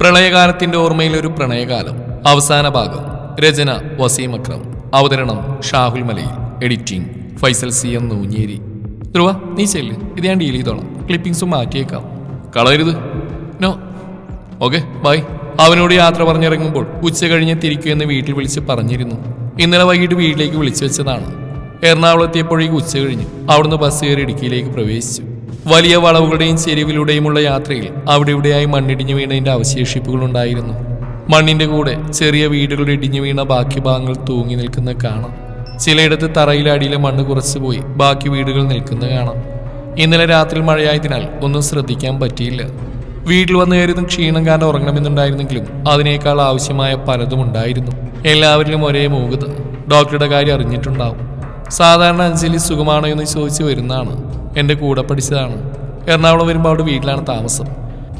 പ്രളയകാലത്തിന്റെ ഓർമ്മയിൽ ഒരു പ്രണയകാലം. അവസാന ഭാഗം. രചന വസീം അക്രം. അവതരണം Shahul Malayil. Editing Faisal C M Noonheri. Dhruva നീ ചെല്ല്. ഇത് ഞാൻ ഡീൽ ചെയ്തോളാം. ക്ലിപ്പിംഗ്സും മാറ്റിയേക്കാം. കളയരുത്. നോ ഓക്കെ ബൈ അവനോട് യാത്ര പറഞ്ഞിറങ്ങുമ്പോൾ ഉച്ച കഴിഞ്ഞ് തിരിക്കുമെന്ന് വീട്ടിൽ വിളിച്ച് പറഞ്ഞിരുന്നു. ഇന്നലെ വൈകിട്ട് വീട്ടിലേക്ക് വിളിച്ചു വെച്ചതാണ്. എറണാകുളത്തെപ്പോഴേക്ക് ഉച്ച കഴിഞ്ഞ് അവിടുന്ന് ബസ് കയറി ഇടുക്കിയിലേക്ക് പ്രവേശിച്ചു. വലിയ വളവുകളുടെയും ചെരിവിലൂടെയുമുള്ള യാത്രയിൽ അവിടെ ഇവിടെയായി മണ്ണിടിഞ്ഞു വീണതിന്റെ അവശേഷിപ്പുകൾ ഉണ്ടായിരുന്നു മണ്ണിന്റെ കൂടെ ചെറിയ വീടുകളുടെ ഇടിഞ്ഞു വീണ ബാക്കി ഭാഗങ്ങൾ തൂങ്ങി നിൽക്കുന്ന കാണാം. ചിലയിടത്ത് തറയിലെ അടിയിലെ മണ്ണ് കുറച്ചു പോയി ബാക്കി വീടുകൾ നിൽക്കുന്ന കാണാം. ഇന്നലെ രാത്രി മഴയായതിനാൽ ഒന്നും ശ്രദ്ധിക്കാൻ പറ്റിയില്ല. വീട്ടിൽ വന്നു കയറിയതും ക്ഷീണം കാരണം ഉറങ്ങണമെന്നുണ്ടായിരുന്നെങ്കിലും അതിനേക്കാൾ ആവശ്യമായ പലതും ഉണ്ടായിരുന്നു. എല്ലാവരിലും ഒരേ മൂകത. ഡോക്ടറുടെ കാര്യം അറിഞ്ഞിട്ടുണ്ടാവും. സാധാരണ അഞ്ജലി സുഖമാണോ എന്ന് ചോദിച്ചു വരുന്നതാണ്. എന്റെ കൂടെ പഠിച്ചതാണ്. എറണാകുളം വരുമ്പോൾ അവിടെ വീട്ടിലാണ് താമസം.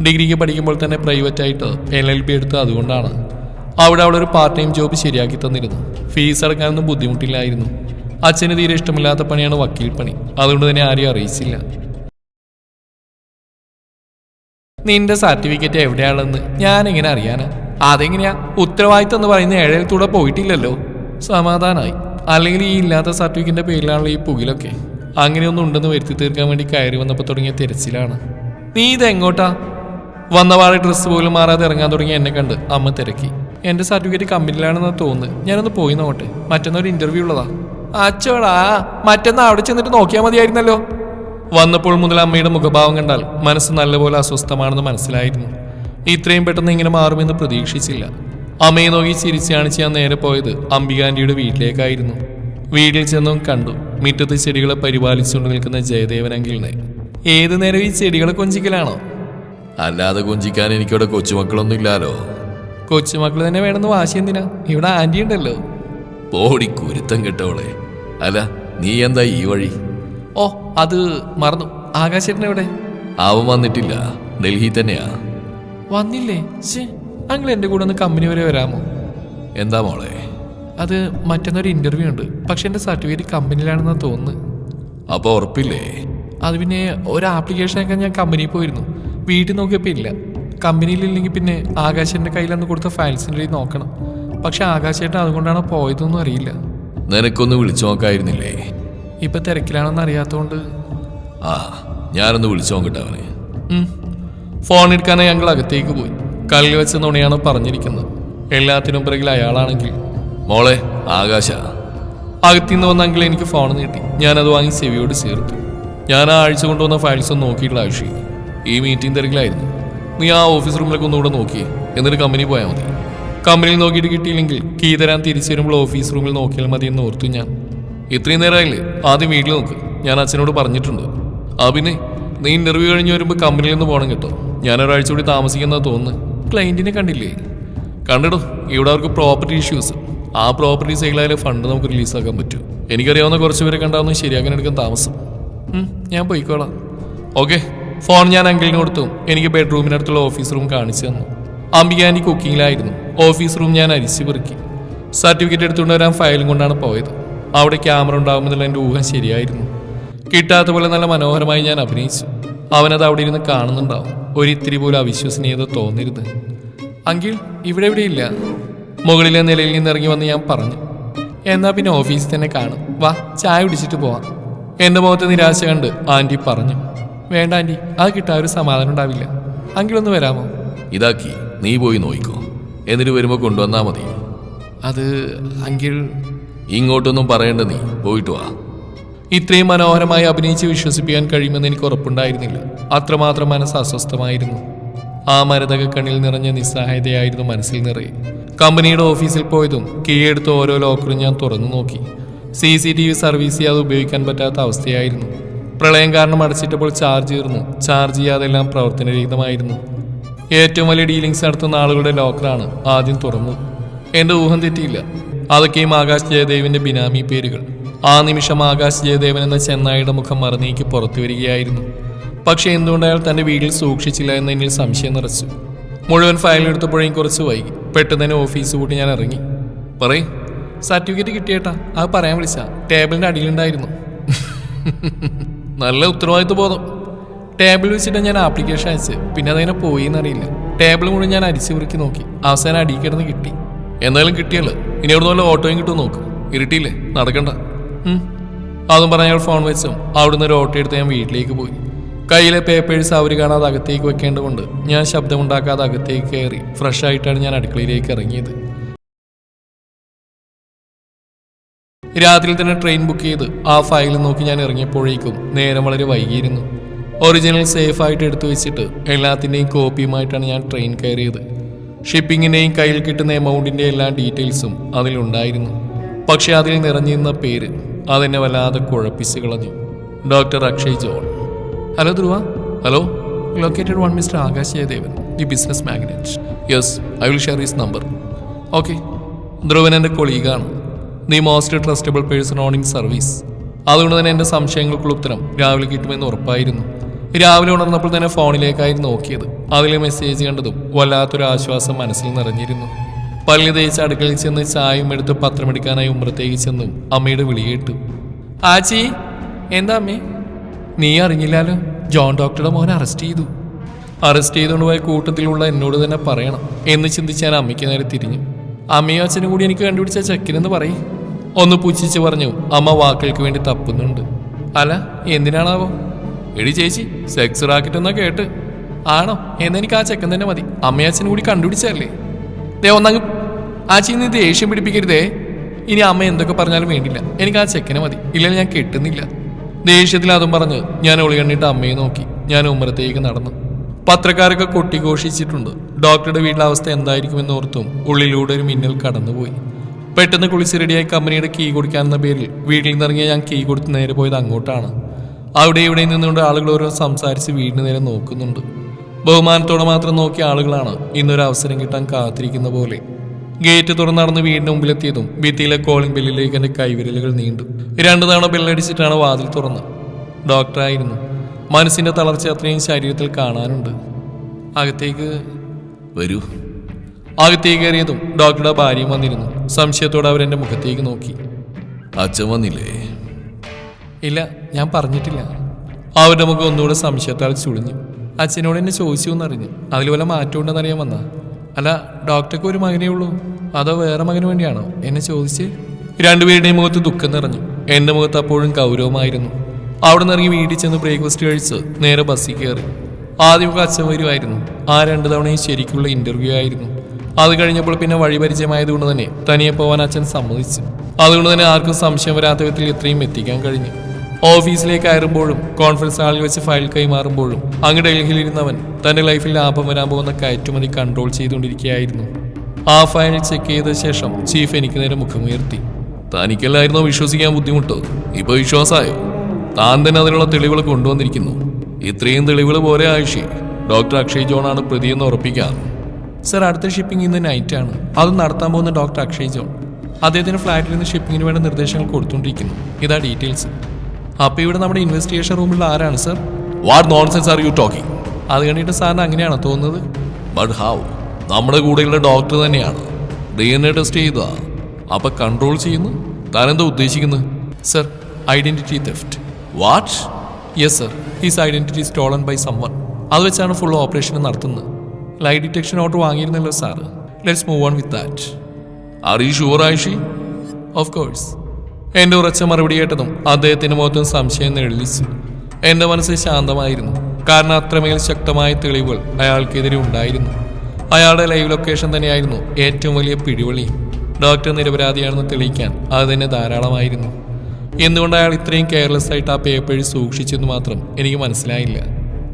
ഡിഗ്രിക്ക് പഠിക്കുമ്പോൾ തന്നെ പ്രൈവറ്റ് ആയിട്ട് എൽ എൽ ബി എടുത്ത് അതുകൊണ്ടാണ്. അവിടെ അവളൊരു പാർട്ട് ടൈം ജോബ് ശരിയാക്കി തന്നിരുന്നു. ഫീസ് അടക്കാനൊന്നും ബുദ്ധിമുട്ടില്ലായിരുന്നു. അച്ഛന് തീരെ ഇഷ്ടമില്ലാത്ത പണിയാണ് വക്കീൽ പണി. അതുകൊണ്ട് തന്നെ ആരെയും അറിയിച്ചില്ല. നിന്റെ സർട്ടിഫിക്കറ്റ് എവിടെയാണെന്ന് ഞാൻ എങ്ങനെ അറിയാനാ? അതെങ്ങനെയാ? ഉത്തരവാദിത്തം എന്ന് പറയുന്ന ഏഴരത്തൂടെ പോയിട്ടില്ലല്ലോ. സമാധാനായി. അല്ലെങ്കിൽ ഈ ഇല്ലാത്ത സർട്ടിഫിക്കറ്റിന്റെ പേരിലാണല്ലോ ഈ പുകിലൊക്കെ. അങ്ങനെയൊന്നും ഉണ്ടെന്ന് വരുത്തി തീർക്കാൻ വേണ്ടി കയറി വന്നപ്പോൾ തുടങ്ങിയ തിരച്ചിലാണ്. നീ ഇത് എങ്ങോട്ടാ? വന്നപാടെ ഡ്രസ്സ് പോലും മാറാതെ ഇറങ്ങാൻ തുടങ്ങി എന്നെ കണ്ട് അമ്മ തിരക്കി. എന്റെ സർട്ടിഫിക്കറ്റ് കമ്പനിയിലാണെന്ന് തോന്നുന്നു. ഞാനൊന്ന് പോയി നോട്ടെ മറ്റന്നൊരു ഇന്റർവ്യൂ ഉള്ളതാ. അച്ചോടാ മറ്റന്നാ അവിടെ ചെന്നിട്ട് നോക്കിയാൽ മതിയായിരുന്നല്ലോ. വന്നപ്പോൾ മുതൽ അമ്മയുടെ മുഖഭാവം കണ്ടാൽ മനസ്സ് നല്ലപോലെ അസ്വസ്ഥമാണെന്ന് മനസ്സിലായിരുന്നു. ഇത്രയും പെട്ടെന്ന് ഇങ്ങനെ മാറുമെന്ന് പ്രതീക്ഷിച്ചില്ല. അമ്മയെ നോക്കി ചിരിച്ചാണിച്ച് ഞാൻ നേരെ പോയത് അംബികാന്റിയുടെ വീട്ടിലേക്കായിരുന്നു. വീട്ടിൽ ചെന്നും കണ്ടു. മുറ്റത്ത് ചെടികളെ പരിപാലിച്ചുകൊണ്ട് നിൽക്കുന്ന ജയദേവനങ്കിളിനെ ഏതു നേരം ഈ ചെടികളെ കൊഞ്ചിക്കലാണോ? അല്ലാതെ കൊഞ്ചിക്കാൻ എനിക്കിവിടെ കൊച്ചുമക്കളൊന്നും ഇല്ലാലോ കൊച്ചുമക്കൾ തന്നെ വേണമെന്ന് വാശി എന്തിനാ? ഇവിടെ ആന്റി ഉണ്ടല്ലോ. പോടി കുരുത്തം കെട്ടവളെ. അല്ല നീ എന്താ ഈ വഴി? ഓ അത് മറന്നു. ആകാശേട്ടൻ എവിടെ? അവൻ വന്നിട്ടില്ല. ഡൽഹി തന്നെയാ. വന്നില്ലേ? ശേ അങ്ങൾ എന്റെ കൂടെ ഒന്ന് കമ്പനി വരെ വരാമോ? എന്താ മോളെ? അത് മറ്റന്നൊരു ഇന്റർവ്യൂ ഉണ്ട്. പക്ഷെ എന്റെ സർട്ടിഫിക്കറ്റ് കമ്പനിയിലാണെന്ന് തോന്നുന്നു അപ്പൊ ഉറപ്പില്ലേ? അത് പിന്നെ ഒരു ആപ്ലിക്കേഷനൊക്കെ ഞാൻ കമ്പനിയിൽ പോയിരുന്നു. വീട്ടിൽ നോക്കിയപ്പോൾ ഇല്ല. കമ്പനിയിലില്ലെങ്കിൽ പിന്നെ ആകാശന്റെ കയ്യിലന്ന് കൊടുത്ത ഫയൽസിന്റെ നോക്കണം. പക്ഷെ ആകാശേട്ടൻ അതുകൊണ്ടാണ് പോയതൊന്നും അറിയില്ല. നിനക്കൊന്ന് വിളിച്ചു നോക്കായിരുന്നില്ലേ? ഇപ്പൊ തിരക്കിലാണെന്ന് അറിയാത്തോണ്ട്. ആ ഞാനൊന്ന് വിളിച്ചു നോക്കട്ടെ അവന്. ഫോൺ എടുക്കാനായി ഞങ്ങൾ അകത്തേക്ക് പോയി. കല്ലിൽ വെച്ച നുണയാണ് പറഞ്ഞിരിക്കുന്നത്. എല്ലാത്തിനും പിറകിൽ അയാളാണെങ്കിൽ മോളെ ആകാശ. അകത്തിന്ന് വന്ന അങ്കിൾ എനിക്ക് ഫോൺ നീട്ടി ഞാനത് വാങ്ങി സെവിയോട് ചേർത്തു. ഞാൻ ആ ആഴ്ച കൊണ്ടുവന്ന ഫയൽസ് ഒന്ന് നോക്കിയിട്ടുള്ള ആഴ്ച ഈ മീറ്റിംഗ് തിരക്കിലായിരുന്നു. നീ ആ ഓഫീസ് റൂമിലേക്ക് ഒന്നുകൂടെ നോക്കിയേ. എന്നിട്ട് കമ്പനി പോയാൽ മതി. കമ്പനിയിൽ നോക്കിയിട്ട് കിട്ടിയില്ലെങ്കിൽ കീ തരാൻ തിരിച്ചു വരുമ്പോൾ ഓഫീസ് റൂമിൽ നോക്കിയാൽ മതി എന്ന് ഓർത്തു ഞാൻ. ഇത്രയും നേരമായില്ലേ? ആദ്യം വീട്ടിൽ നോക്ക്. ഞാൻ അച്ഛനോട് പറഞ്ഞിട്ടുണ്ട്. ആ പിന്നെ നീ ഇന്റർവ്യൂ കഴിഞ്ഞ് വരുമ്പോൾ കമ്പനിയിൽ നിന്ന് പോകണം കേട്ടോ. ഞാൻ ഒരാഴ്ച കൂടി താമസിക്കുന്ന തോന്നുന്നു. ക്ലയന്റിനെ കണ്ടില്ലേ? കണ്ടിടോ ഇവിടെ അവർക്ക് പ്രോപ്പർട്ടി ഇഷ്യൂസ് ആ പ്രോപ്പർട്ടി സെയിലായാലും ഫണ്ട് നമുക്ക് റിലീസാക്കാൻ പറ്റും. എനിക്കറിയാവുന്ന കുറച്ച് പേരെ കണ്ടാവുന്ന ശരിയാക്കാൻ എടുക്കാൻ താമസം. ഞാൻ പോയിക്കോളാം. ഓക്കെ ഫോൺ ഞാൻ അങ്കിളിന് കൊടുത്തു. എനിക്ക് ബെഡ്റൂമിനടുത്തുള്ള ഓഫീസ് റൂം കാണിച്ചു തന്നു. അംബിക കുക്കിങ്ങിലായിരുന്നു ഓഫീസ് റൂം ഞാൻ അരിച്ചു പെറുക്കി. സർട്ടിഫിക്കറ്റ് എടുത്തുകൊണ്ട് വരാൻ ഫയലും കൊണ്ടാണ് പോയത്. അവിടെ ക്യാമറ ഉണ്ടാകുമെന്നുള്ള എന്റെ ഊഹം ശരിയായിരുന്നു. കിട്ടാത്ത പോലെ നല്ല മനോഹരമായി ഞാൻ അഭിനയിച്ചു. അവനത് അവിടെ ഇരുന്ന് കാണുന്നുണ്ടാവും. ഒരിത്തിരി പോലും അവിശ്വസനീയത തോന്നരുത്. അങ്കിൾ ഇവിടെ എവിടെയില്ല? മുകളിലെ നിലയിൽ നിന്ന് ഇറങ്ങി വന്ന് ഞാൻ പറഞ്ഞു എന്നാ പിന്നെ ഓഫീസിൽ തന്നെ കാണും. വാ ചായ കുടിച്ചിട്ട് പോവാം. എന്റെ മുഖത്ത് നിരാശ കണ്ട് ആന്റി പറഞ്ഞു വേണ്ട ആന്റി അത് കിട്ടാൻ ഒരു സമാധാനം ഉണ്ടാവില്ല. അങ്കിൾ ഒന്ന് വരാമോ? ഇതാക്കി നീ പോയി നോയിക്കോ. എന്നിട്ട് വരുമ്പോ കൊണ്ടുവന്നാ മതി. അത് അങ്കിൾ ഇങ്ങോട്ടൊന്നും പറയണ്ട നീ പോയിട്ട് വാ. ഇത്രയും മനോഹരമായി അഭിനയിച്ച് വിശ്വസിപ്പിക്കാൻ കഴിയുമെന്ന് എനിക്ക് ഉറപ്പുണ്ടായിരുന്നില്ല. അത്രമാത്രം മനസ്സ് അസ്വസ്ഥമായിരുന്നു. ആ മരതക കണ്ണിൽ നിറഞ്ഞ നിസ്സഹായതയായിരുന്നു മനസ്സിൽ നിറയെ. കമ്പനിയുടെ ഓഫീസിൽ പോയതും കീഴെടുത്ത ഓരോ ലോക്കറും ഞാൻ തുറന്നു നോക്കി. C C T V service ചെയ്യാതെ ഉപയോഗിക്കാൻ പറ്റാത്ത അവസ്ഥയായിരുന്നു. പ്രളയം കാരണം അടച്ചിട്ടപ്പോൾ ചാർജ് തീർന്നു. ചാർജ് ചെയ്യാതെല്ലാം പ്രവർത്തനരഹിതമായിരുന്നു. ഏറ്റവും വലിയ ഡീലിങ്സ് നടത്തുന്ന ആളുകളുടെ ലോക്കറാണ് ആദ്യം തുറന്നു. എന്റെ ഊഹം തെറ്റിയില്ല. അതൊക്കെയും ആകാശ് ജയദേവിന്റെ ബിനാമി പേരുകൾ. ആ നിമിഷം ആകാശ് ജയദേവൻ എന്ന ചെന്നായിയുടെ മുഖം മറന്നേക്ക് പുറത്തു വരികയായിരുന്നു. പക്ഷെ എന്തുകൊണ്ട് അയാൾ തന്റെ വീട്ടിൽ സൂക്ഷിച്ചില്ല എന്നതിൽ സംശയം നിറച്ചു. മുഴുവൻ ഫയൽ എടുത്തപ്പോഴേ കുറച്ച് വൈകി. പെട്ടെന്ന് തന്നെ ഓഫീസ് കൂട്ടി ഞാൻ ഇറങ്ങി. പറയും സർട്ടിഫിക്കറ്റ് കിട്ടിയേട്ടാ. അത് പറയാൻ വിളിച്ച. ടേബിളിന്റെ അടിയിലുണ്ടായിരുന്നു. നല്ല ഉത്തരവാദിത്വ ബോധം. ടേബിൾ വെച്ചിട്ട് ഞാൻ ആപ്ലിക്കേഷൻ അയച്ച് പിന്നെ അതങ്ങനെ പോയി എന്നറിയില്ല ടേബിൾ മുഴുവൻ ഞാൻ അരിച്ചു പെറുക്കി നോക്കി. അവസാനം അടി കിടന്ന് കിട്ടി. എന്തായാലും കിട്ടിയല്ലോ. ഇനി അവിടെ വല്ല ഓട്ടോയും കിട്ടും നോക്ക്. ഇരുട്ടിയില്ലേ? നടക്കണ്ട. അതും പറഞ്ഞ ഫോൺ വെച്ചും. അവിടുന്ന് ഒരു ഓട്ടോ എടുത്ത് ഞാൻ വീട്ടിലേക്ക് പോയി. കയ്യിലെ പേപ്പേഴ്സ് അവർ കാണാതെ അകത്തേക്ക് വെക്കേണ്ടതുകൊണ്ട് ഞാൻ ശബ്ദമുണ്ടാക്കാതെ അകത്തേക്ക് കയറി ഫ്രഷ് ആയിട്ടാണ് ഞാൻ അടുക്കളയിലേക്ക് ഇറങ്ങിയത്. രാത്രി തന്നെ ട്രെയിൻ ബുക്ക് ചെയ്ത് ആ ഫയൽ നോക്കി ഞാൻ ഇറങ്ങിയപ്പോഴേക്കും നേരം വളരെ വൈകിയിരുന്നു. ഒറിജിനൽ സേഫായിട്ട് എടുത്തു വെച്ചിട്ട് എല്ലാത്തിന്റെയും കോപ്പിയുമായിട്ടാണ് ഞാൻ ട്രെയിൻ കയറിയത്. ഷിപ്പിങ്ങിന്റെയും കയ്യിൽ കിട്ടുന്ന എമൗണ്ടിന്റെ എല്ലാ ഡീറ്റെയിൽസും അതിലുണ്ടായിരുന്നു. പക്ഷേ അതിൽ നിറഞ്ഞിരുന്ന പേര് അതെന്നെ വല്ലാതെ കുഴപ്പിച്ച് കളഞ്ഞു. Doctor Akshay John. Hello Dhruva hello located one mister Akash Jayadevan the business magnate yes I will share his number okay Dhruvan എന്റെ കൊളീഗാണ് the most trustable person owning service അതുകൊണ്ട് തന്നെ എന്റെ സംശയങ്ങൾക്കുള്ള ഉത്തരം രാവിലെ കിട്ടുമെന്ന് ഉറപ്പായിരുന്നു. രാവിലെ ഉണർന്നപ്പോൾ തന്നെ ഫോണിലേക്കായിരുന്നു നോക്കിയത്. അതിലെ മെസ്സേജ് കണ്ടതും വല്ലാത്തൊരു ആശ്വാസം മനസ്സിൽ നിറഞ്ഞിരുന്നു. പള്ളി തേച്ച് അടുക്കളയിൽ ചെന്ന് ചായയും എടുത്ത് പത്രമെടുക്കാനായി ഉമ്പ്രത്തേക്ക് ചെന്നും അമ്മയുടെ വിളിയേട്ടു ആച്ചി എന്താ അമ്മേ? നീ അറിഞ്ഞില്ലാലോ ജോൺ ഡോക്ടറുടെ മോനെ അറസ്റ്റ് ചെയ്തു. അറസ്റ്റ് ചെയ്തുകൊണ്ട് പോയ കൂട്ടത്തിലുള്ള എന്നോട് തന്നെ പറയണം എന്ന് ചിന്തിച്ച് ഞാൻ അമ്മയ്ക്ക് നേരെ തിരിഞ്ഞു. അമ്മയും അച്ഛനും കൂടി എനിക്ക് കണ്ടുപിടിച്ച ചെക്കനെന്ന് പറയും. ഒന്ന് പുച്ഛിച്ച് പറഞ്ഞു അമ്മ വാക്കുകൾക്ക് വേണ്ടി തപ്പുന്നുണ്ട്. അല്ല എന്തിനാണാവോ? എടി ചേച്ചി സെക്സ് റാക്കറ്റ് എന്നാ കേട്ട്. ആണോ? എന്നെനിക്ക് ആ ചെക്കൻ തന്നെ മതി. അമ്മയച്ചനും കൂടി കണ്ടുപിടിച്ചല്ലേ ദേ ഒന്നങ്ങ് ആച്ചി നീ ദേഷ്യം പിടിപ്പിക്കരുതേ. ഇനി അമ്മ എന്തൊക്കെ പറഞ്ഞാലും വേണ്ടില്ല. എനിക്ക് ആ ചെക്കനെ മതി. ഇല്ലെങ്കിൽ ഞാൻ കെട്ടുന്നില്ല. ദേഷ്യത്തിൽ അതും പറഞ്ഞ് ഞാൻ ഒളി കണ്ണിട്ട് അമ്മയെ നോക്കി. ഞാൻ ഉമ്മറത്തേക്ക് നടന്നു. പത്രക്കാരൊക്കെ കൊട്ടിഘോഷിച്ചിട്ടുണ്ട്. ഡോക്ടറുടെ വീട്ടിലെ അവസ്ഥ എന്തായിരിക്കുമെന്ന് ഓർത്തും ഉള്ളിലൂടെ ഒരു മിന്നൽ കടന്നുപോയി. പെട്ടെന്ന് കുളിച്ച് റെഡിയായി കമ്പനിയുടെ കീ കൊടുക്കാനെന്ന പേരിൽ വീട്ടിൽ നിന്നിറങ്ങിയ ഞാൻ കീ കൊടുത്ത് നേരെ പോയത് അങ്ങോട്ടാണ്. അവിടെ ഇവിടെ നിന്നുകൊണ്ട് ആളുകൾ ഓരോ സംസാരിച്ച് വീടിന് നേരെ നോക്കുന്നുണ്ട്. ബഹുമാനത്തോടെ മാത്രം നോക്കിയ ആളുകളാണ് ഇന്നൊരു അവസരം കിട്ടാൻ കാത്തിരിക്കുന്ന പോലെ. ഗേറ്റ് തുറന്നടന്ന് വീടിന് മുമ്പിലെത്തിയതും ഭിത്തിയിലെ കോളിംഗ് ബെല്ലിലേക്ക് എന്റെ കൈവിരലുകൾ നീണ്ടു. രണ്ടു തവണ ബെല്ലടിച്ചിട്ടാണ് വാതിൽ തുറന്ന് ഡോക്ടറായിരുന്നു മനസ്സിന്റെ തളർച്ച അത്രയും ശരീരത്തിൽ കാണാനുണ്ട്. അകത്തേക്ക് വരൂ. അകത്തേക്ക് കയറിയതും ഡോക്ടറുടെ ഭാര്യയും വന്നിരുന്നു. സംശയത്തോടെ അവരെ മുഖത്തേക്ക് നോക്കി. അച്ഛൻ വന്നില്ലേ? ഇല്ല ഞാൻ പറഞ്ഞിട്ടില്ല. അവരുടെ മുഖം ഒന്നുകൂടെ സംശയത്താൽ ചുളിഞ്ഞു. അച്ഛനോട് എന്നെ ചോദിച്ചു എന്നറിഞ്ഞു. അതിൽ വല്ല മാറ്റം ഉണ്ടെന്നറിയാൻ വന്ന. അല്ല ഡോക്ടർക്ക് ഒരു മകനേ ഉള്ളൂ. അതോ വേറെ മകന് വേണ്ടിയാണോ? എന്നെ ചോദിച്ച്. രണ്ടുപേരുടെയും മുഖത്ത് ദുഃഖം നിറഞ്ഞു. എന്റെ മുഖത്ത് അപ്പോഴും ഗൗരവമായിരുന്നു. അവിടെ നിന്ന് ഇറങ്ങി വീട്ടിൽ ചെന്ന് ബ്രേക്ക്ഫാസ്റ്റ് കഴിച്ച് നേരെ ബസ്സിൽ കയറി. ആദ്യമൊക്കെ അച്ഛൻ വരുമായിരുന്നു ആ രണ്ട് തവണയും ശരിക്കുള്ള ഇന്റർവ്യൂ ആയിരുന്നു. അത് കഴിഞ്ഞപ്പോൾ പിന്നെ വഴി പരിചയമായതുകൊണ്ട് തന്നെ തനിയെ പോവാൻ അച്ഛൻ സമ്മതിച്ചു. അതുകൊണ്ട് തന്നെ ആർക്കും സംശയം വരാത്ത വിധത്തിൽ ഇത്രയും എത്തിക്കാൻ കഴിഞ്ഞു. ഓഫീസിലേക്ക് കയറുമ്പോഴും കോൺഫറൻസ് ഹാളിൽ വെച്ച് ഫയൽ കൈമാറുമ്പോഴും അങ്ങ് ഡൽഹിയിലിരുന്നവൻ തന്റെ ലൈഫിൽ ലാഭം വരാൻ പോകുന്ന കയറ്റുമതി കൺട്രോൾ ചെയ്തുകൊണ്ടിരിക്കുകയായിരുന്നു. ആ ഫയൽ ചെക്ക് ചെയ്ത ശേഷം ചീഫ് എനിക്ക് നേരെ മുഖമുയർത്തി. തനിക്കല്ലായിരുന്നോ വിശ്വസിക്കാൻ ബുദ്ധിമുട്ട്? ഇപ്പൊ വിശ്വാസമായോ താൻ തന്നെ അതിനുള്ള തെളിവുകൾ കൊണ്ടുവന്നിരിക്കുന്നു. ഇത്രയും തെളിവുകൾ പോരെ ആയിഷി. ഡോക്ടർ അക്ഷയ് ജോണാണ് പ്രതിയെന്ന് ഉറപ്പിക്കാൻ സർ അടുത്ത ഷിപ്പിംഗ് ഇന്ന് നൈറ്റ് ആണ്. അത് നടത്താൻ പോകുന്ന ഡോക്ടർ അക്ഷയ് ജോൺ. അദ്ദേഹത്തിന് ഫ്ലാറ്റിൽ നിന്ന് ഷിപ്പിങ്ങിന് വേണ്ട നിർദ്ദേശങ്ങൾ കൊടുത്തുകൊണ്ടിരിക്കുന്നു. ഇതാ ഡീറ്റെയിൽസ് അപ്പോൾ ഇവിടെ നമ്മുടെ ഇൻവെസ്റ്റിഗേഷൻ റൂമിൽ ആരാണ് sir what nonsense are you talking അത് കണ്ടിട്ട് സാറിന് അങ്ങനെയാണോ തോന്നുന്നത്? ബട്ട് ഹൗ നമ്മുടെ കൂടെയുള്ള ഡോക്ടർ തന്നെയാണ്. ഡി എൻ എ ടെസ്റ്റ് ചെയ്താ. അപ്പൊ കൺട്രോൾ ചെയ്യുന്നു. താൻ എന്താ ഉദ്ദേശിക്കുന്നത് sir identity theft what yes sir his identity stolen by someone അത് വെച്ചാണ് ഫുൾ ഓപ്പറേഷൻ നടത്തുന്നത്. Lie detection order വാങ്ങിയിരുന്നല്ലോ sir let's move on with that are you sure ആയിഷി of course എന്റെ ഉറച്ച മറുപടി കേട്ടതും അദ്ദേഹത്തിന് മുഖത്തും സംശയം നെളിച്ചു എന്റെ മനസ്സ് ശാന്തമായിരുന്നു. കാരണം അത്രമേൽ ശക്തമായ തെളിവുകൾ അയാൾക്കെതിരെ ഉണ്ടായിരുന്നു. അയാളുടെ ലൈവ് ലൊക്കേഷൻ തന്നെയായിരുന്നു ഏറ്റവും വലിയ പിടിവളി ഡോക്ടർ നിരപരാധിയാണെന്ന് തെളിയിക്കാൻ അത് തന്നെ ധാരാളമായിരുന്നു. എന്തുകൊണ്ട് അയാൾ ഇത്രയും കെയർലെസ് ആയിട്ട് ആ പേപ്പഴി സൂക്ഷിച്ചെന്ന് മാത്രം എനിക്ക് മനസ്സിലായില്ല.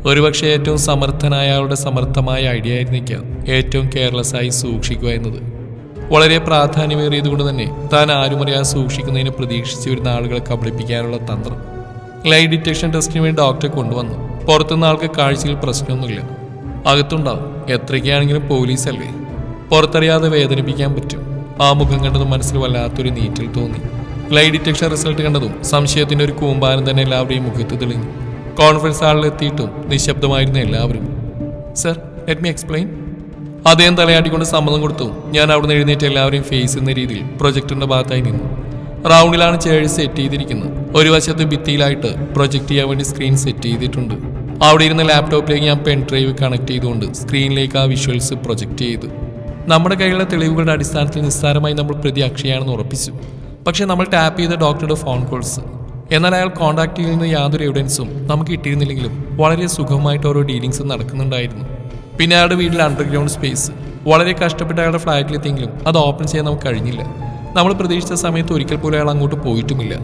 ഒരുപക്ഷെ ഏറ്റവും സമർത്ഥനായ അയാളുടെ സമർത്ഥമായ ഐഡിയ ആയിരുന്നിരിക്കാം ഏറ്റവും കെയർലെസ് ആയി സൂക്ഷിക്കുക എന്നത്. വളരെ പ്രാധാന്യമേറിയതുകൊണ്ട് തന്നെ താൻ ആരുമറിയാതെ സൂക്ഷിക്കുന്നതിന് പ്രതീക്ഷിച്ചു വരുന്ന ആളുകളെ കബളിപ്പിക്കാനുള്ള തന്ത്രം. ലൈറ്റ് ഡിറ്റക്ഷൻ ടെസ്റ്റിന് വേണ്ടി ഡോക്ടറെ കൊണ്ടുവന്നു. പുറത്തുനിന്ന് ആൾക്ക് കാഴ്ചയിൽ പ്രശ്നമൊന്നുമില്ല. അകത്തുണ്ടാവും. എത്രയ്ക്കാണെങ്കിലും പോലീസല്ലേ പുറത്തറിയാതെ വേദനിപ്പിക്കാൻ പറ്റും. ആ മുഖം കണ്ടതും മനസ്സിൽ വല്ലാത്തൊരു നീറ്റിൽ തോന്നി. ലൈ ഡിറ്റക്ഷൻ റിസൾട്ട് കണ്ടതും സംശയത്തിന്റെ ഒരു കൂമ്പാരം തന്നെ എല്ലാവരുടെയും മുഖത്ത് തെളിഞ്ഞു. കോൺഫറൻസ് ഹാളിൽ എത്തിയിട്ടും നിശബ്ദമായിരുന്നു എല്ലാവരും. സർ ലെറ്റ് മീ എക്സ്പ്ലെയിൻ അദ്ദേഹം തലയാട്ടിക്കൊണ്ട് സമ്മതം കൊടുത്തു. ഞാൻ അവിടുന്ന് എഴുന്നേറ്റ് എല്ലാവരെയും ഫേസ് എന്ന രീതിയിൽ പ്രൊജക്ടറിന്റെ ഭാഗത്തായി നിന്നു. റൗണ്ടിലാണ് ചേഴ് സെറ്റ് ചെയ്തിരിക്കുന്നത്. ഒരു വശത്ത് ഭിത്തിയിലായിട്ട് പ്രൊജക്ട് ചെയ്യാൻ വേണ്ടി സ്ക്രീൻ സെറ്റ് ചെയ്തിട്ടുണ്ട്. അവിടെ ഇരുന്ന ലാപ്ടോപ്പിലേക്ക് ഞാൻ പെൻ ഡ്രൈവ് കണക്ട് ചെയ്തുകൊണ്ട് സ്ക്രീനിലേക്ക് ആ വിഷ്വൽസ് പ്രൊജക്ട് ചെയ്തു. നമ്മുടെ കയ്യിലുള്ള തെളിവുകളുടെ അടിസ്ഥാനത്തിൽ നിസ്സാരമായി നമ്മൾ പ്രതി അക്ഷയാണെന്ന് ഉറപ്പിച്ചു. പക്ഷേ നമ്മൾ ടാപ്പ് ചെയ്ത ഡോക്ടറുടെ ഫോൺ കോൾസ് എന്നാൽ അയാൾ കോൺടാക്ട് ചെയ്യുന്ന യാതൊരു എവിഡൻസും നമുക്ക് കിട്ടിയിരുന്നില്ലെങ്കിലും വളരെ സുഖമായിട്ട് ഓരോ ഡീലിങ്സും നടക്കുന്നുണ്ടായിരുന്നു. പിന്നെ അയാളുടെ വീട്ടിൽ അണ്ടർഗ്രൗണ്ട് സ്പേസ് വളരെ കഷ്ടപ്പെട്ട് അയാളുടെ ഫ്ലാറ്റിലെത്തിയെങ്കിലും അത് ഓപ്പൺ ചെയ്യാൻ നമുക്ക് കഴിഞ്ഞില്ല. നമ്മൾ പ്രതീക്ഷിച്ച സമയത്ത് ഒരിക്കൽ പോലും അയാൾ അങ്ങോട്ട് പോയിട്ടുമില്ല.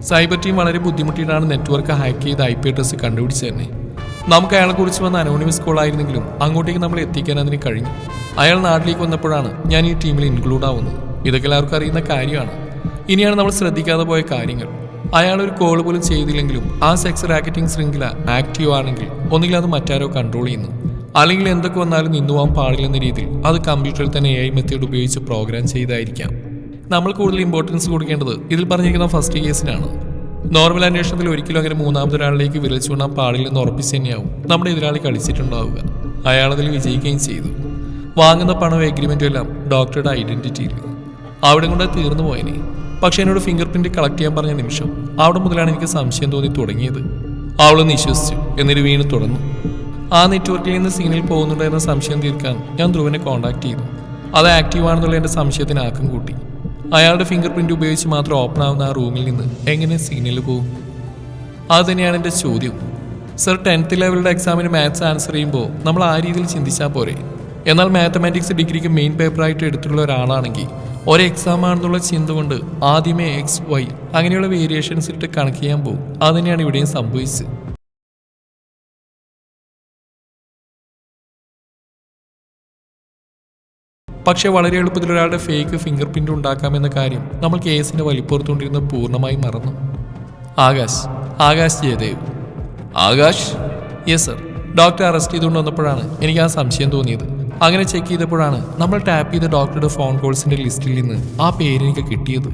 സൈബർ ടീം വളരെ ബുദ്ധിമുട്ടിയിട്ടാണ് നെറ്റ്വർക്ക് ഹാക്ക് ചെയ്ത് ഐ പി അഡ്രസ് കണ്ടുപിടിച്ച് തന്നെ. നമുക്ക് അയാളെക്കുറിച്ച് വന്ന അനോണിമസ് കോൾ ആയിരുന്നെങ്കിലും അങ്ങോട്ടേക്ക് നമ്മൾ എത്തിക്കാൻ അതിന് കഴിഞ്ഞു. അയാൾ നാട്ടിലേക്ക് വന്നപ്പോഴാണ് ഞാൻ ഈ ടീമിൽ ഇൻക്ലൂഡ് ആവുന്നത്. ഇതൊക്കെ എല്ലാവർക്കും അറിയുന്ന കാര്യമാണ്. ഇനിയാണ് നമ്മൾ ശ്രദ്ധിക്കാതെ പോയ കാര്യങ്ങൾ. അയാൾ ഒരു കോൾ പോലും ചെയ്തില്ലെങ്കിലും ആ സെക്സ് റാക്കറ്റിംഗ് ശൃംഖല ആക്റ്റീവ് ആണെങ്കിൽ ഒന്നുകിൽ അത് മറ്റാരോ കൺട്രോൾ ചെയ്യുന്നു. അല്ലെങ്കിൽ എന്തൊക്കെ വന്നാലും നിന്നു പോകാൻ പാടില്ലെന്ന രീതിയിൽ അത് കമ്പ്യൂട്ടറിൽ തന്നെ എ ഐ മെത്തേഡ് ഉപയോഗിച്ച് പ്രോഗ്രാം ചെയ്തായിരിക്കാം. നമ്മൾ കൂടുതൽ ഇമ്പോർട്ടൻസ് കൊടുക്കേണ്ടത് ഇതിൽ പറഞ്ഞിരിക്കുന്ന ഫസ്റ്റ് കേസിനാണ് നോർമൽ അന്വേഷണത്തിൽ ഒരിക്കലും അങ്ങനെ മൂന്നാമതൊരാളിലേക്ക് വിരൽ ചൂണ്ടാൻ പാടില്ലെന്ന് ഉറപ്പിച്ച് തന്നെയാവും നമ്മുടെ എതിരാളി കളിച്ചിട്ടുണ്ടാവുക. അയാളതിൽ വിജയിക്കുകയും ചെയ്തു. വാങ്ങുന്ന പണവും എഗ്രിമെന്റും എല്ലാം ഡോക്ടറുടെ ഐഡന്റിറ്റിയിൽ അവിടെ കൊണ്ട് തീർന്നു പോയനെ. പക്ഷെ എന്നോട് ഫിംഗർ പ്രിന്റ് കളക്ട് ചെയ്യാൻ പറഞ്ഞ നിമിഷം അവിടെ മുതലാണ് എനിക്ക് സംശയം തോന്നി തുടങ്ങിയത്. അവളൊന്ന് വിശ്വസിച്ചു. എന്നിട്ട് വീണ് തുടർന്നു. ആ നെറ്റ്വർക്കിൽ നിന്ന് സിഗ്നൽ പോകുന്നുണ്ടെന്ന സംശയം തീർക്കാൻ ഞാൻ ധ്രുവനെ കോൺടാക്ട് ചെയ്തു. അത് ആക്റ്റീവ് ആണെന്നുള്ള എന്റെ സംശയത്തിന് ആക്കം കൂട്ടി. അയാളുടെ ഫിംഗർ പ്രിന്റ് ഉപയോഗിച്ച് മാത്രം ഓപ്പൺ ആവുന്ന ആ റൂമിൽ നിന്ന് എങ്ങനെ സിഗ്നൽ പോകും അത് തന്നെയാണ് എന്റെ ചോദ്യം. സർ ടെൻത്ത് ലെവലിന്റെ എക്സാമിന് മാത്സ് ആൻസർ ചെയ്യുമ്പോൾ നമ്മൾ ആ രീതിയിൽ ചിന്തിച്ചാൽ പോരെ. എന്നാൽ മാത്തമാറ്റിക്സ് ഡിഗ്രിക്ക് മെയിൻ പേപ്പറായിട്ട് എടുത്തിട്ടുള്ള ഒരാളാണെങ്കിൽ ഒരു എക്സാം ആണെന്നുള്ള ചിന്ത കൊണ്ട് ആദ്യമേ എക്സ് വൈ അങ്ങനെയുള്ള വേരിയേഷൻസ് ഇട്ട് കണക്ക് ചെയ്യാൻ പോകും. അത് തന്നെയാണ് ഇവിടെയും സംഭവിച്ചത്. പക്ഷേ വളരെ എളുപ്പത്തിൽ ഒരാളുടെ ഫേക്ക് ഫിംഗർ പ്രിന്റ് ഉണ്ടാക്കാമെന്ന കാര്യം നമ്മൾ കേസിന്റെ വലിപ്പുറത്തുകൊണ്ടിരുന്ന പൂർണമായി മറന്നു. Akash Akash Jayadev. Akash? Yes sir doctor arrest ചെയ്തുകൊണ്ട് വന്നപ്പോഴാണ് എനിക്ക് ആ സംശയം തോന്നിയത്. അങ്ങനെ ചെക്ക് ചെയ്തപ്പോഴാണ് നമ്മൾ ടാപ്പ് ചെയ്ത ഡോക്ടറുടെ ഫോൺ കോൾസിന്റെ ലിസ്റ്റിൽ നിന്ന് ആ പേര് എനിക്ക് കിട്ടിയത്.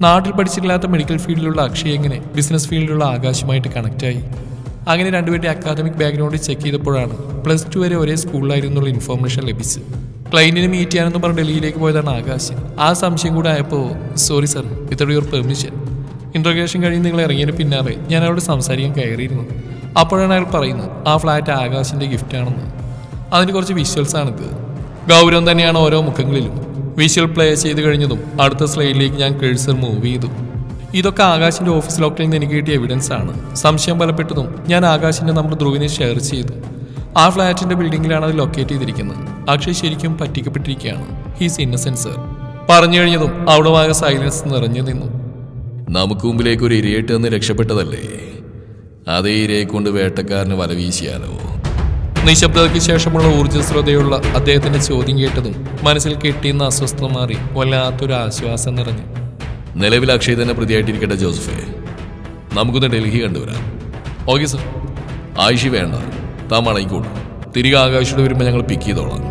നാട്ടിൽ പഠിച്ചിട്ടില്ലാത്ത മെഡിക്കൽ ഫീൽഡിലുള്ള അക്ഷയ് എങ്ങനെ ബിസിനസ് ഫീൽഡിലുള്ള ആകാശുമായിട്ട് കണക്റ്റായി അങ്ങനെ രണ്ടുപേരുടെ അക്കാദമിക് ബാക്ക്ഗ്രൗണ്ട് ചെക്ക് ചെയ്തപ്പോഴാണ് പ്ലസ് ടു വരെ ഒരേ സ്കൂളിലായിരുന്നുള്ള ഇൻഫോർമേഷൻ ലഭിച്ചു ക്ലൈന്റിനെ മീറ്റ് ചെയ്യാനെന്ന് പറഞ്ഞ് ഡൽഹിയിലേക്ക് പോയതാണ് ആകാശ്. ആ സംശയം കൂടെ ആയപ്പോൾ sorry sir without your permission integration കഴിഞ്ഞ് നിങ്ങൾ ഇറങ്ങിയതിന് പിന്നാലെ ഞാൻ അവിടെ സംസാരിക്കാൻ കയറിയിരുന്നു. അപ്പോഴാണ് അയാൾ പറയുന്നത് ആ ഫ്ലാറ്റ് ആകാശിന്റെ ഗിഫ്റ്റ് ആണെന്ന്. അതിന് കുറച്ച് വിഷ്വൽസ് ആണിത്. ഗൗരവം തന്നെയാണ് ഓരോ മുഖങ്ങളിലും. വിഷ്വൽ പ്ലേ ചെയ്ത് കഴിഞ്ഞതും അടുത്ത സ്ലൈഡിലേക്ക് ഞാൻ കേഴ്സർ മൂവ് ചെയ്തു. ഇതൊക്കെ ആകാശിന്റെ ഓഫീസ് ലോക്കറിൽ നിന്ന് എനിക്ക് കിട്ടിയ എവിഡൻസ് ആണ്. സംശയം ബലപ്പെട്ടതും ഞാൻ ആകാശിന്റെ നമ്മുടെ ധ്രുവിനെ ഷെയർ ചെയ്തു. ആ ഫ്ലാറ്റിന്റെ ബിൽഡിങ്ങിലാണ് അത് ലൊക്കേറ്റ് ചെയ്തിരിക്കുന്നത്. അക്ഷയ് ശരിക്കും പറ്റിക്കപ്പെട്ടിരിക്കുകയാണ്. ഹീസ് ഇന്നസെന്റ് സർ പറഞ്ഞു കഴിഞ്ഞതും അവിടെ ആകെ സൈലൻസ് നിറഞ്ഞു നിന്നു. നമുക്ക് മുമ്പിലേക്ക് ഒരു ഇരയിട്ട് നിന്ന് രക്ഷപ്പെട്ടതല്ലേ? അതേ ഇരയെ കൊണ്ട് വേട്ടക്കാരന് വല വീശിയാലോ? നിശബ്ദതയ്ക്ക് ശേഷമുള്ള ഊർജസ്വതയുള്ള അദ്ദേഹത്തിന്റെ ചോദ്യം കേട്ടതും മനസ്സിൽ കെട്ടിയെന്ന് അസ്വസ്ഥത മാറി വല്ലാത്തൊരു ആശ്വാസം നിറഞ്ഞു. നിലവിൽ അക്ഷയ് തന്നെ പ്രതിയായിട്ടിരിക്കട്ടെ ജോസഫേ. നമുക്കൊന്ന് ഡൽഹി കണ്ടുവരാം. ഓക്കെ സർ ആയിഷി വേണ്ട. താൻ മടങ്ങിക്കോളൂ തിരികെ ആകാശോട് വരുമ്പോൾ ഞങ്ങൾ പിക്ക് ചെയ്തോളാം.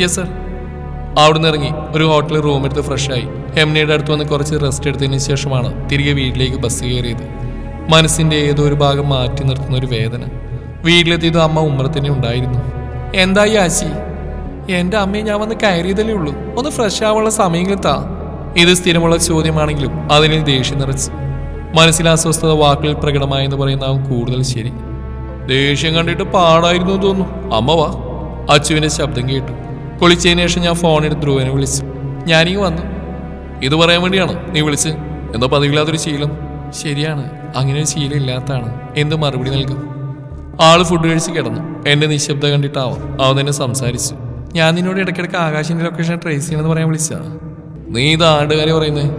യെസ് സർ അവിടുന്ന് ഇറങ്ങി ഒരു ഹോട്ടലിൽ റൂം എടുത്ത് ഫ്രഷായി ഹെംനയുടെ അടുത്ത് വന്ന് കുറച്ച് റെസ്റ്റ് എടുത്തതിന് ശേഷമാണ് തിരികെ വീട്ടിലേക്ക് ബസ് കയറിയത്. മനസ്സിന്റെ ഏതോ ഒരു ഭാഗം മാറ്റി നിർത്തുന്ന ഒരു വേദന. വീട്ടിലെത്തിയത് അമ്മ ഉമ്മറത്തന്നെ ഉണ്ടായിരുന്നു. എന്തായി ആശി? എന്റെ അമ്മയെ ഞാൻ വന്ന് കയറിയതല്ലേ ഉള്ളൂ. ഒന്ന് ഫ്രഷ് ആവാനുള്ള സമയങ്ങളിൽ താ. ഇത് സ്ഥിരമുള്ള ചോദ്യമാണെങ്കിലും അതിനിൽ ദേഷ്യം നിറച്ച്. മനസ്സിലെ അസ്വസ്ഥത വാക്കുകളിൽ പ്രകടമായെന്ന് പറയുന്നതാവും കൂടുതൽ ശരി. ദേഷ്യം കണ്ടിട്ട് പാടായിരുന്നു തോന്നുന്നു. അമ്മ വാ. അച്ചുവിന്റെ ശബ്ദം കേട്ടു. കുളിച്ചതിന് ശേഷം ഞാൻ ഫോൺ എടുത്ത് ധ്രുവനെ വിളിച്ചു. ഞാനീ വന്നു. ഇത് പറയാൻ വേണ്ടിയാണ്? നീ വിളിച്ച്. എന്താ പതിവില്ലാത്തൊരു ശീലം. ശരിയാണ്. അങ്ങനെ ഒരു ശീലം ഇല്ലാത്തതാണ്. എന്ത് മറുപടി നൽകും? ആൾ ഫുഡ് കഴിച്ച് കിടന്നു. എന്റെ നിശബ്ദം കണ്ടിട്ടാവാം. അവൻ തന്നെ സംസാരിച്ചു. ഞാൻ നിന്നോട് ഇടയ്ക്കിടയ്ക്ക് ആകാശിന്റെ ലൊക്കേഷൻ ട്രേസ് ചെയ്യണമെന്ന് പറയാൻ വിളിച്ചാ നീ ഇത് ആരുടെ കാര്യം പറയുന്നേ?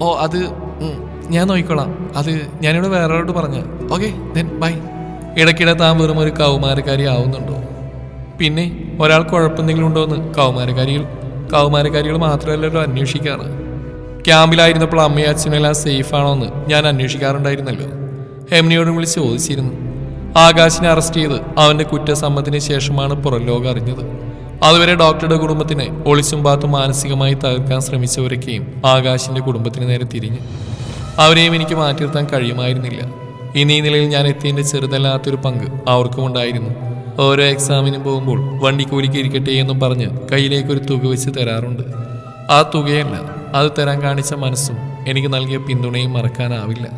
ഓ അത് ഞാൻ നോക്കിക്കോളാം. അത് ഞാനിവിടെ വേറൊരാളോട് പറഞ്ഞു ഓക്കെ ദെൻ ബൈ ഇടയ്ക്കിടെ താൻ വെറും ഒരു കൗമാരക്കാരി ആവുന്നുണ്ടോ? പിന്നെ ഒരാൾ കുഴപ്പമെന്തെങ്കിലും ഉണ്ടോ എന്ന് കൗമാരക്കാരികൾ കൗമാരക്കാരികൾ മാത്രമല്ലല്ലോ അന്വേഷിക്കാറ് ക്യാമ്പിലായിരുന്നപ്പോൾ അമ്മയും അച്ഛനെല്ലാം സേഫ് ആണോ എന്ന് ഞാൻ അന്വേഷിക്കാറുണ്ടായിരുന്നല്ലോ. ഹെമിനിയോട് വിളിച്ച് ചോദിച്ചിരുന്നു. ആകാശിനെ അറസ്റ്റ് ചെയ്ത് അവന്റെ കുറ്റസമ്മതത്തിന് ശേഷമാണ് പുറം ലോകം അറിഞ്ഞത്. അതുവരെ ഡോക്ടറുടെ കുടുംബത്തിനെ ഒളിച്ചും പാത്തും മാനസികമായി തകർക്കാൻ ശ്രമിച്ചവരൊക്കെയും ആകാശിന്റെ കുടുംബത്തിന് നേരെ തിരിഞ്ഞു. അവരെയും എനിക്ക് മാറ്റി നിർത്താൻ കഴിയുമായിരുന്നില്ല. ഇനി നിലയിൽ ഞാൻ എത്തിയതിന്റെ ചെറുതല്ലാത്തൊരു പങ്ക് അവർക്കും ഉണ്ടായിരുന്നു. ഓരോ എക്സാമിനും പോകുമ്പോൾ വണ്ടി കൂലിക്ക് ഇരിക്കട്ടെ എന്നും പറഞ്ഞ് കയ്യിലേക്ക് ഒരു തുക വെച്ച് തരാറുണ്ട്. ആ തുകയല്ല അത് തരാൻ കാണിച്ച മനസ്സും എനിക്ക് നൽകിയ പിന്തുണയും മറക്കാനാവില്ല.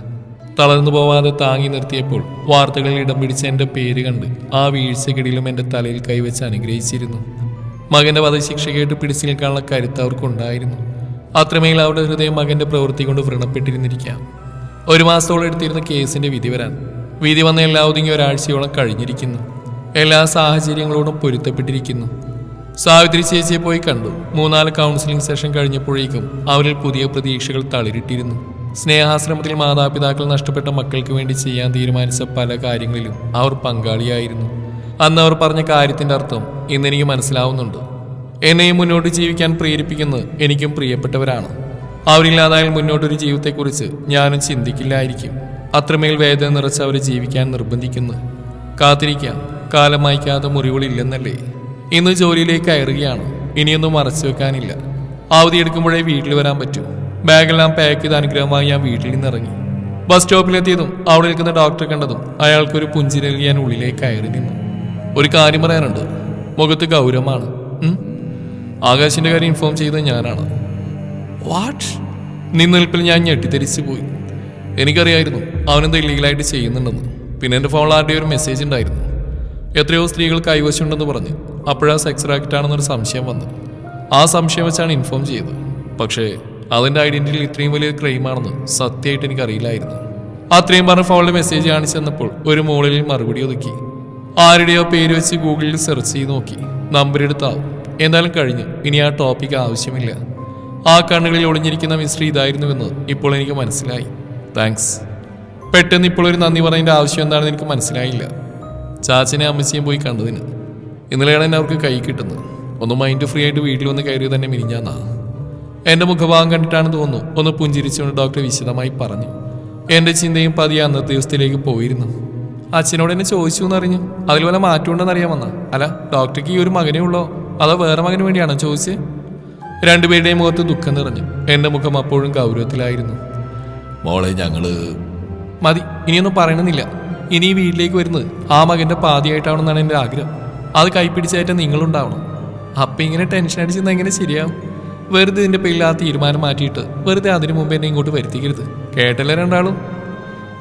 തളർന്നു പോവാതെ താങ്ങി നിർത്തിയപ്പോൾ വാർത്തകളിൽ ഇടം പിടിച്ച എന്റെ പേര് കണ്ട് ആ വീഴ്ചക്കിടയിലും എന്റെ തലയിൽ കൈവച്ച് അനുഗ്രഹിച്ചിരുന്നു. മകന്റെ വധശിക്ഷ കേട്ട് പിടിച്ചു നിൽക്കാനുള്ള കരുത്ത് അവർക്കുണ്ടായിരുന്നു. അത്രമേൽ അവരുടെ ഹൃദയം മകന്റെ പ്രവൃത്തി കൊണ്ട് വ്രണപ്പെട്ടിരുന്നിരിക്കാം. ഒരു മാസത്തോളം എടുത്തിരുന്ന കേസിന്റെ വിധി വരാൻ വിധി വന്ന എല്ലാ ഒതുങ്ങി ഒരാഴ്ചയോളം കഴിഞ്ഞിരിക്കുന്നു. എല്ലാ സാഹചര്യങ്ങളോടും പൊരുത്തപ്പെട്ടിരിക്കുന്നു. സാവിത്രി ചേച്ചിയെ പോയി കണ്ടു. മൂന്നാൽ കൗൺസിലിംഗ് സെഷൻ കഴിഞ്ഞപ്പോഴേക്കും അവരിൽ പുതിയ പ്രതീക്ഷകൾ തളിരിട്ടിരുന്നു. സ്നേഹാശ്രമത്തിൽ മാതാപിതാക്കൾ നഷ്ടപ്പെട്ട മക്കൾക്ക് വേണ്ടി ചെയ്യാൻ തീരുമാനിച്ച പല കാര്യങ്ങളിലും അവർ പങ്കാളിയായിരുന്നു. അന്ന് അവർ പറഞ്ഞ കാര്യത്തിന്റെ അർത്ഥം ഇന്നെനിക്ക് മനസ്സിലാവുന്നുണ്ട്. എന്നെയും മുന്നോട്ട് ജീവിക്കാൻ പ്രേരിപ്പിക്കുന്നത് എനിക്കും പ്രിയപ്പെട്ടവരാണ്. അവരില്ലാതായാൽ മുന്നോട്ടൊരു ജീവിതത്തെക്കുറിച്ച് ഞാനും ചിന്തിക്കില്ലായിരിക്കും. അത്രമേൽ വേദന നിറച്ച് അവരെ ജീവിക്കാൻ നിർബന്ധിക്കുന്നു. കാത്തിരിക്കാം കാലം മായ്ക്കാതെ മുറിവുകളില്ലെന്നല്ലേ. ഇന്ന് ജോലിയിലേക്ക് കയറുകയാണ് ഇനിയൊന്നും മറച്ചു വെക്കാനില്ല. അവധി എടുക്കുമ്പോഴേ വീട്ടിൽ വരാൻ പറ്റൂ. ബാഗെല്ലാം പാക്ക് ചെയ്ത് അനുഗ്രഹമായി ഞാൻ വീട്ടിൽ നിന്ന് ഇറങ്ങി ബസ് സ്റ്റോപ്പിലെത്തിയതും അവിടെ നിൽക്കുന്ന ഡോക്ടറെ കണ്ടതും അയാൾക്കൊരു പുഞ്ചിരി ഞാൻ ഉള്ളിലേക്ക് കയറി നിന്നു. ഒരു കാര്യം പറയാനുണ്ട്. മുഖത്ത് ഗൗരവമാണ്? ആകാശിന്റെ കാര്യം ഇൻഫോം ചെയ്തത് ഞാനാണ്. വാട്ട് നിന്നിൽപ്പിൽ ഞാൻ ഞെട്ടിത്തെരിച്ചു പോയി എനിക്കറിയായിരുന്നു അവനെന്താ ഇല്ലീഗലായിട്ട് ചെയ്യുന്നുണ്ടെന്ന്. പിന്നെ എന്റെ ഫോണിൽ ആരുടെ ഒരു മെസ്സേജ് ഉണ്ടായിരുന്നു. എത്രയോ സ്ത്രീകൾ കൈവശമുണ്ടെന്ന് പറഞ്ഞ് അപ്പോഴാ സെക്സ് റാക്കറ്റ് ആണെന്നൊരു സംശയം വന്നു. ആ സംശയം വെച്ചാണ് ഇൻഫോം ചെയ്തത്. പക്ഷേ അതിന്റെ ഐഡന്റിറ്റിയിൽ ഇത്രയും വലിയ ക്രൈമാണെന്ന് സത്യമായിട്ട് എനിക്കറിയില്ലായിരുന്നു. അത്രയും പറഞ്ഞ ഫോണിൽ മെസ്സേജ് കാണിച്ചു തന്നപ്പോൾ ഒരു മുകളിൽ മറുപടി ഒതുക്കി. ആരുടെയോ പേര് വെച്ച് ഗൂഗിളിൽ സെർച്ച് ചെയ്ത് നോക്കി. നമ്പർ എടുത്താവും. എന്തായാലും കഴിഞ്ഞു. ഇനി ആ ടോപ്പിക് ആവശ്യമില്ല. ആ കണ്ണുകളിൽ ഒളിഞ്ഞിരിക്കുന്ന മിശ്രി ഇതായിരുന്നുവെന്ന് ഇപ്പോൾ എനിക്ക് മനസ്സിലായി. താങ്ക്സ്. പെട്ടെന്ന് ഇപ്പോൾ ഒരു നന്ദി പറയേണ്ട ആവശ്യം എന്താണെന്ന് എനിക്ക് മനസ്സിലായില്ല. ചാച്ചനെ അമ്മച്ചിയും പോയി കണ്ടതിന്. ഇന്നലെയാണ് എന്നെ അവർക്ക് കൈ കിട്ടുന്നത്. ഒന്ന് മൈൻഡ് ഫ്രീ ആയിട്ട് വീട്ടിൽ വന്ന് കയറി തന്നെ മിനിഞ്ഞാന്നാ. എന്റെ മുഖഭാവം കണ്ടിട്ടാണെന്ന് തോന്നുന്നു ഒന്ന് പുഞ്ചിരിച്ചുകൊണ്ട് ഡോക്ടർ വിശദമായി പറഞ്ഞു. എന്റെ ചിന്തയും പതിയെ അന്നത്തെ ദിവസത്തിലേക്ക് പോയിരുന്നു. അച്ഛനോട് എന്നെ ചോദിച്ചു എന്നറിഞ്ഞു. അതിൽ വല്ല മാറ്റമുണ്ടെന്ന് അറിയാമെന്ന അല്ല ഡോക്ടർക്ക് ഈ ഒരു മകനേ ഉള്ളോ? അതോ വേറെ മകന് വേണ്ടിയാണോ ചോദിച്ചത് രണ്ടുപേരുടെയും മുഖത്ത് ദുഃഖം നിറഞ്ഞു. എന്റെ മുഖം അപ്പോഴും ഗൗരവത്തിലായിരുന്നു. മോളെ ഞങ്ങൾ മതി ഇനിയൊന്നും പറയണമെന്നില്ല. ഇനി വീട്ടിലേക്ക് വരുന്നത് ആ മകന്റെ പാതിയായിട്ടാവണമെന്നാണ് എന്റെ ആഗ്രഹം. അത് കൈപ്പിടിച്ചായിട്ട് നിങ്ങളുണ്ടാവണം. അപ്പം ഇങ്ങനെ ടെൻഷൻ അടിച്ചെന്ന് എങ്ങനെ ശരിയാവും? വെറുതെ ഇതിന്റെ പേരിൽ ആ തീരുമാനം മാറ്റിയിട്ട് വെറുതെ അതിനു മുമ്പ് എന്നെ ഇങ്ങോട്ട് വരുത്തിക്കരുത്. കേട്ടല്ലേ രണ്ടാളും?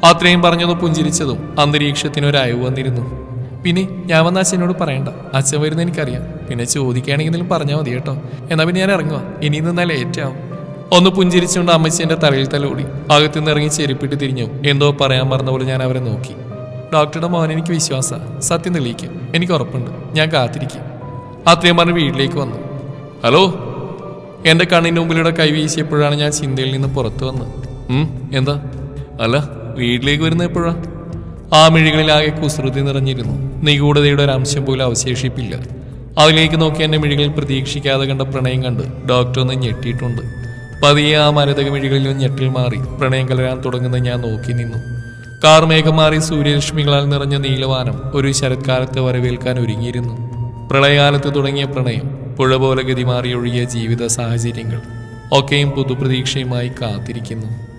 അത്രയും പറഞ്ഞതും പുഞ്ചിരിച്ചതും അന്തരീക്ഷത്തിനൊരയവ് വന്നിരുന്നു. പിന്നെ ഞാൻ വന്ന അച്ഛനോട് പറയണ്ട. അച്ഛൻ വരുന്ന എനിക്കറിയാം. പിന്നെ ചോദിക്കുകയാണെങ്കിൽ പറഞ്ഞാൽ മതി കേട്ടോ. എന്നാൽ പിന്നെ ഞാൻ ഇറങ്ങുക ഇനി നിന്നാൽ ലേറ്റ് ആവും. ഒന്ന് പുഞ്ചിരിച്ചുകൊണ്ട് അമ്മച്ചി എന്റെ തലയിൽ തലോടി. അകത്തു നിന്ന് ഇറങ്ങി ചെരുപ്പിട്ട് തിരിഞ്ഞു. എന്തോ പറയാൻ പറഞ്ഞ പോലെ ഞാൻ അവരെ നോക്കി. ഡോക്ടറുടെ മോൻ എനിക്ക് വിശ്വാസ. സത്യം തെളിയിക്കും. എനിക്ക് ഉറപ്പുണ്ട്. ഞാൻ കാത്തിരിക്കും. അത്രയും പറഞ്ഞ് വീട്ടിലേക്ക് വന്നു. ഹലോ? എന്റെ കണ്ണിന്റെ മുമ്പിലൂടെ കൈ വീശിയപ്പോഴാണ് ഞാൻ ചിന്തയിൽ നിന്ന് പുറത്തു വന്നത്. എന്താ? അല്ല വീട്ടിലേക്ക് വരുന്നത് എപ്പോഴാ? ആ മിഴികളിലാകെ കുസൃതി നിറഞ്ഞിരുന്നു. നിഗൂഢതയുടെ ഒരു അംശം പോലും അവശേഷിപ്പില്ല. അതിലേക്ക് നോക്കി എന്റെ മിഴികളിൽ പ്രതീക്ഷിക്കാതെ കണ്ട പ്രണയം കണ്ട് ഡോക്ടർ ഒന്ന് ഞെട്ടിയിട്ടുണ്ട്. പതിയെ ആ മരതക മിഴികളിലും ഞെട്ടിൽ മാറി. പ്രണയം കലരാൻ തുടങ്ങുന്ന ഞാൻ നോക്കി നിന്നു. കാർമേഘം മാറി സൂര്യരശ്മികളാൽ നിറഞ്ഞ നീലവാനം ഒരു ശരത്കാലത്ത് വരവേൽക്കാൻ ഒരുങ്ങിയിരുന്നു. പ്രളയകാലത്ത് തുടങ്ങിയ പ്രണയം പുഴ പോലെ ഗതിമാറി ഒഴുകിയ ജീവിത സാഹചര്യങ്ങൾ ഒക്കെയും പുതുപ്രതീക്ഷയുമായി കാത്തിരിക്കുന്നു.